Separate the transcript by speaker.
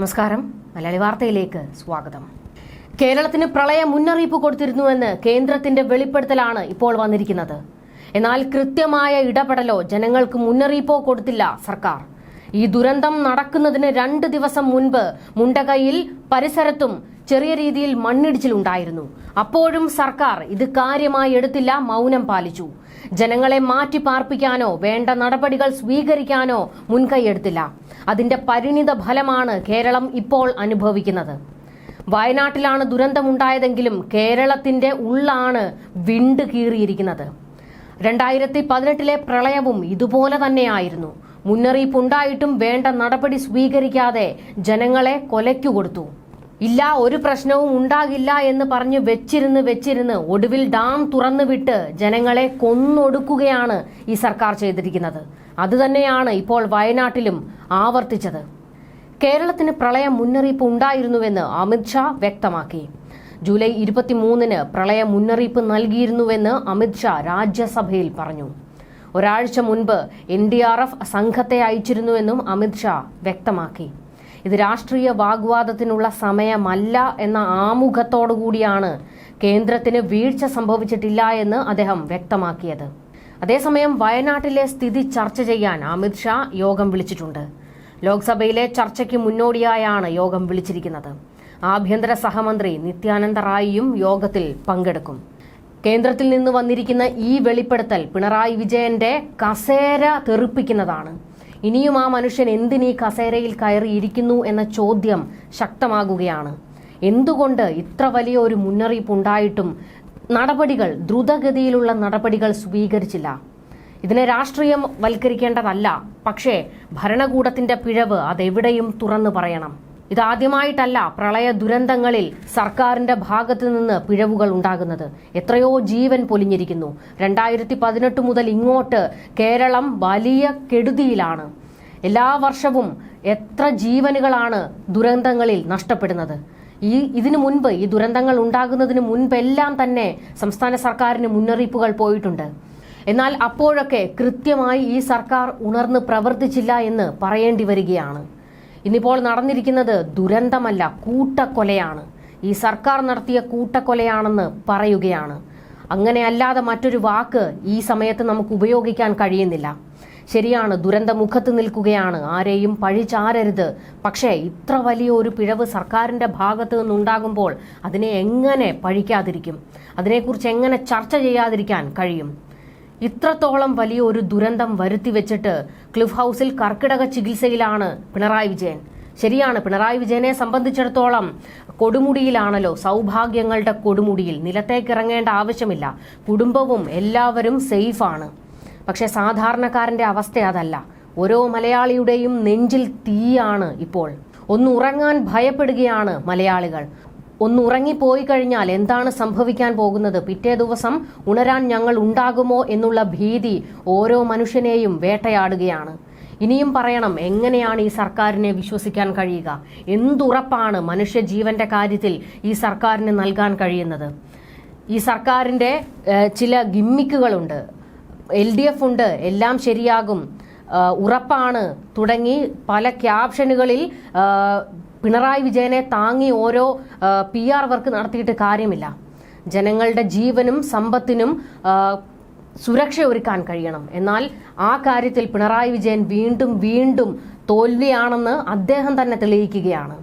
Speaker 1: നമസ്കാരം. മലയാളി വാർത്തയിലേക്ക് സ്വാഗതം. കേരളത്തിന് പ്രളയ മുന്നറിയിപ്പ് കൊടുത്തിരുന്നുവെന്ന് കേന്ദ്രത്തിന്റെ വെളിപ്പെടുത്തലാണ് ഇപ്പോൾ വന്നിരിക്കുന്നത്. എന്നാൽ കൃത്യമായ ഇടപെടലോ ജനങ്ങൾക്ക് മുന്നറിയിപ്പോ കൊടുത്തില്ല സർക്കാർ. ഈ ദുരന്തം നടക്കുന്നതിന് രണ്ട് ദിവസം മുൻപ് മുണ്ടകയിൽ പരിസരത്തും ചെറിയ രീതിയിൽ മണ്ണിടിച്ചിലുണ്ടായിരുന്നു. അപ്പോഴും സർക്കാർ ഇത് കാര്യമായി എടുത്തില്ല മൗനം പാലിച്ചു. ജനങ്ങളെ മാറ്റി പാർപ്പിക്കാനോ വേണ്ട നടപടികൾ സ്വീകരിക്കാനോ മുൻകൈയെടുത്തില്ല അതിന്റെ പരിണിത ഫലമാണ് കേരളം ഇപ്പോൾ അനുഭവിക്കുന്നത്. വയനാട്ടിലാണ് ദുരന്തമുണ്ടായതെങ്കിലും കേരളത്തിന്റെ ഉള്ളാണ് വിണ്ട് കീറിയിരിക്കുന്നത്. രണ്ടായിരത്തി പതിനെട്ടിലെ പ്രളയവും ഇതുപോലെ തന്നെയായിരുന്നു. മുന്നറിയിപ്പുണ്ടായിട്ടും വേണ്ട നടപടി സ്വീകരിക്കാതെ ജനങ്ങളെ കൊലയ്ക്കു കൊടുത്തു. ഇല്ല ഒരു പ്രശ്നവും ഉണ്ടാകില്ല എന്ന് പറഞ്ഞ് വെച്ചിരുന്ന് വെച്ചിരുന്ന് ഒടുവിൽ ഡാം തുറന്നുവിട്ട് ജനങ്ങളെ കൊന്നൊടുക്കുകയാണ് ഈ സർക്കാർ ചെയ്തിരിക്കുന്നത്. അതുതന്നെയാണ് ഇപ്പോൾ വയനാട്ടിലും ആവർത്തിച്ചത്. കേരളത്തിന് പ്രളയ മുന്നറിയിപ്പ് ഉണ്ടായിരുന്നുവെന്ന് അമിത്ഷാ വ്യക്തമാക്കി. ജൂലൈ ഇരുപത്തിമൂന്നിന് പ്രളയ മുന്നറിയിപ്പ് നൽകിയിരുന്നുവെന്ന് അമിത്ഷാ രാജ്യസഭയിൽ പറഞ്ഞു. ഒരാഴ്ച മുൻപ് എൻ ഡി ആർ എഫ് സംഘത്തെ അയച്ചിരുന്നുവെന്നും അമിത്ഷാ വ്യക്തമാക്കി. ഇത് രാഷ്ട്രീയ വാഗ്വാദത്തിനുള്ള സമയമല്ല എന്ന ആമുഖത്തോടുകൂടിയാണ് കേന്ദ്രത്തിന് വീഴ്ച സംഭവിച്ചിട്ടില്ല എന്ന് അദ്ദേഹം വ്യക്തമാക്കിയത്. അതേസമയം വയനാട്ടിലെ സ്ഥിതി ചർച്ച ചെയ്യാൻ അമിത്ഷാ യോഗം വിളിച്ചിട്ടുണ്ട്. ലോക്സഭയിലെ ചർച്ചയ്ക്ക് മുന്നോടിയായാണ് യോഗം വിളിച്ചിരിക്കുന്നത്. ആഭ്യന്തര സഹമന്ത്രി നിത്യാനന്ദ റായിയും യോഗത്തിൽ പങ്കെടുക്കും. കേന്ദ്രത്തിൽ നിന്ന് വന്നിരിക്കുന്ന ഈ വെളിപ്പെടുത്തൽ പിണറായി വിജയന്റെ കസേര തെറിപ്പിക്കുന്നതാണ്. ഇനിയും ആ മനുഷ്യൻ എന്തിനീ കസേരയിൽ കയറിയിരിക്കുന്നു എന്ന ചോദ്യം ശക്തമാകുകയാണ്. എന്തുകൊണ്ട് ഇത്ര വലിയ ഒരു മുന്നറിയിപ്പ് ഉണ്ടായിട്ടും നടപടികൾ ദ്രുതഗതിയിലുള്ള നടപടികൾ സ്വീകരിച്ചില്ല? ഇതിനെ രാഷ്ട്രീയം വൽക്കരിക്കേണ്ടതല്ല പക്ഷേ ഭരണകൂടത്തിന്റെ പിഴവ് അതെവിടെയും തുറന്നു പറയണം. ഇതാദ്യമായിട്ടല്ല പ്രളയ ദുരന്തങ്ങളിൽ സർക്കാരിന്റെ ഭാഗത്തു നിന്ന് പിഴവുകൾ ഉണ്ടാകുന്നത്. എത്രയോ ജീവൻ പൊലിഞ്ഞിരിക്കുന്നു. രണ്ടായിരത്തി പതിനെട്ട് മുതൽ ഇങ്ങോട്ട് കേരളം വലിയ കെടുതിയിലാണ്. എല്ലാ വർഷവും എത്ര ജീവനുകളാണ് ദുരന്തങ്ങളിൽ നഷ്ടപ്പെടുന്നത്. ഈ ഇതിനു മുൻപ് ഈ ദുരന്തങ്ങൾ ഉണ്ടാകുന്നതിന് മുൻപെല്ലാം തന്നെ സംസ്ഥാന സർക്കാരിന് മുന്നറിയിപ്പുകൾ പോയിട്ടുണ്ട്. എന്നാൽ അപ്പോഴൊക്കെ കൃത്യമായി ഈ സർക്കാർ ഉണർന്ന് പ്രവർത്തിച്ചില്ല എന്ന് പറയേണ്ടി വരികയാണ്. ഇന്നിപ്പോൾ നടന്നിരിക്കുന്നത് ദുരന്തമല്ല കൂട്ടക്കൊലയാണ്. ഈ സർക്കാർ നടത്തിയ കൂട്ടക്കൊലയാണെന്ന് പറയുകയാണ്. അങ്ങനെയല്ലാതെ മറ്റൊരു വാക്ക് ഈ സമയത്ത് നമുക്ക് ഉപയോഗിക്കാൻ കഴിയുന്നില്ല. ശരിയാണ് ദുരന്തമുഖത്ത് നിൽക്കുകയാണ്. ആരെയും പഴിചാരരുത്. പക്ഷേ ഇത്ര വലിയ ഒരു പിഴവ് സർക്കാരിന്റെ ഭാഗത്തു നിന്നുണ്ടാകുമ്പോൾ അതിനെ എങ്ങനെ പഴിക്കാതിരിക്കും? അതിനെക്കുറിച്ച് എങ്ങനെ ചർച്ച ചെയ്യാതിരിക്കാൻ കഴിയും? ഇത്രത്തോളം വലിയ ഒരു ദുരന്തം വരുത്തി വെച്ചിട്ട് ക്ലിഫ് ഹൗസിൽ കർക്കിടക ചികിത്സയിലാണ് പിണറായി വിജയൻ. ശരിയാണ് പിണറായി വിജയനെ സംബന്ധിച്ചിടത്തോളം കൊടുമുടിയിലാണല്ലോ. സൗഭാഗ്യങ്ങളുടെ കൊടുമുടിയിൽ നിലത്തേക്ക് ഇറങ്ങേണ്ട ആവശ്യമില്ല. കുടുംബവും എല്ലാവരും സേഫാണ് പക്ഷെ സാധാരണക്കാരന്റെ അവസ്ഥ അതല്ല. ഓരോ മലയാളിയുടെയും നെഞ്ചിൽ തീയാണ് ഇപ്പോൾ. ഒന്നുറങ്ങാൻ ഭയപ്പെടുകയാണ് മലയാളികൾ. ഒന്ന് ഉറങ്ങിപ്പോയി കഴിഞ്ഞാൽ എന്താണ് സംഭവിക്കാൻ പോകുന്നത്? പിറ്റേ ദിവസം ഉണരാൻ ഞങ്ങൾ ഉണ്ടാകുമോ എന്നുള്ള ഭീതി ഓരോ മനുഷ്യനെയും വേട്ടയാടുകയാണ്. ഇനിയും പറയണം എങ്ങനെയാണ് ഈ സർക്കാരിനെ വിശ്വസിക്കാൻ കഴിയുക? എന്തുറപ്പാണ് മനുഷ്യജീവന്റെ കാര്യത്തിൽ ഈ സർക്കാരിന് നൽകാൻ കഴിയുന്നത്? ഈ സർക്കാരിന്റെ ചില ഗിമ്മിക്കുകളുണ്ട്. എൽ ഡി എഫ് ഉണ്ട് എല്ലാം ശരിയാകും. ഉറപ്പാണ് തുടങ്ങി പല ക്യാപ്ഷനുകളിൽ പിണറായി വിജയനെ താങ്ങി ഓരോ പി ആർ വർക്ക് നടത്തിയിട്ട് കാര്യമില്ല. ജനങ്ങളുടെ ജീവനും സമ്പത്തിനും സുരക്ഷ ഒരുക്കാൻ കഴിയണം. എന്നാൽ ആ കാര്യത്തിൽ പിണറായി വിജയൻ വീണ്ടും വീണ്ടും തോൽവിയാണെന്ന് അദ്ദേഹം തന്നെ തെളിയിക്കുകയാണ്.